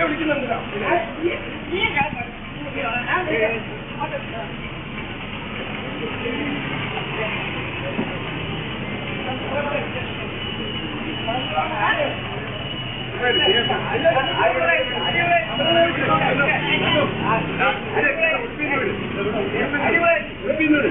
ചീത്ത വിളിക്കുന്നുണ്ടോ ഒരു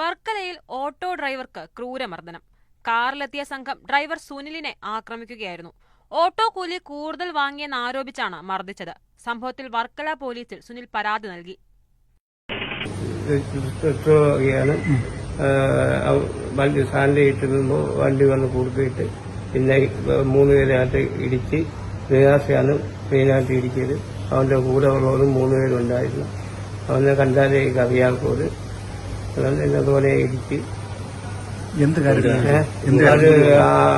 വർക്കലയിൽ ഓട്ടോ ഡ്രൈവർക്ക് ക്രൂരമർദ്ദനം. കാറിലെത്തിയ സംഘം ഡ്രൈവർ സുനിലിനെ ആക്രമിക്കുകയായിരുന്നു. ഓട്ടോ കൂലി കൂടുതൽ വാങ്ങിയെന്നാരോപിച്ചാണ് മർദ്ദിച്ചത്. സംഭവത്തിൽ വർക്കല പോലീസിൽ സുനിൽ പരാതി നൽകി. വണ്ടി സ്റ്റാൻഡ് ഇട്ടിരുമ്പോൾ വണ്ടി വന്ന് കൊടുത്തിട്ട് പിന്നെ മൂന്ന് പേരായിട്ട് ഇടിച്ച് നിരാശയാണ് മെയിനായിട്ട് ഇടിച്ചത്. അവന്റെ കൂടെ ഉള്ളവരും മൂന്ന് പേരുണ്ടായിരുന്നു. അവനെ കണ്ടാലേ അറിയാത്തത് അതുപോലെ ഇടിച്ച് എന്ത്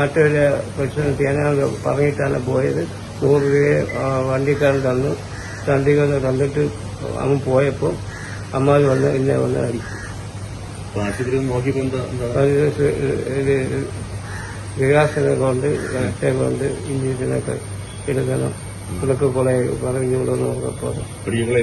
ആട്ടോയുടെ പ്രശ്നം ചെയ്യാനാണ് പറഞ്ഞിട്ടാണ് പോയത്. നൂറ് രൂപയെ വണ്ടിക്കാരൻ തന്നു. തണ്ടികൾ തന്നിട്ട് അവൻ പോയപ്പോൾ അമ്മാര് വന്ന് എന്നെ വന്ന് അടിച്ചു. ആശുപത്രി നോക്കിയപ്പോ എന്താ എന്താ? അത് ഇത് വികാസനെ കൊണ്ട് ഇഞ്ചിനൊക്കെ എടുക്കണം. ഇതൊക്കെ കുറെ പറഞ്ഞു പിടികളെ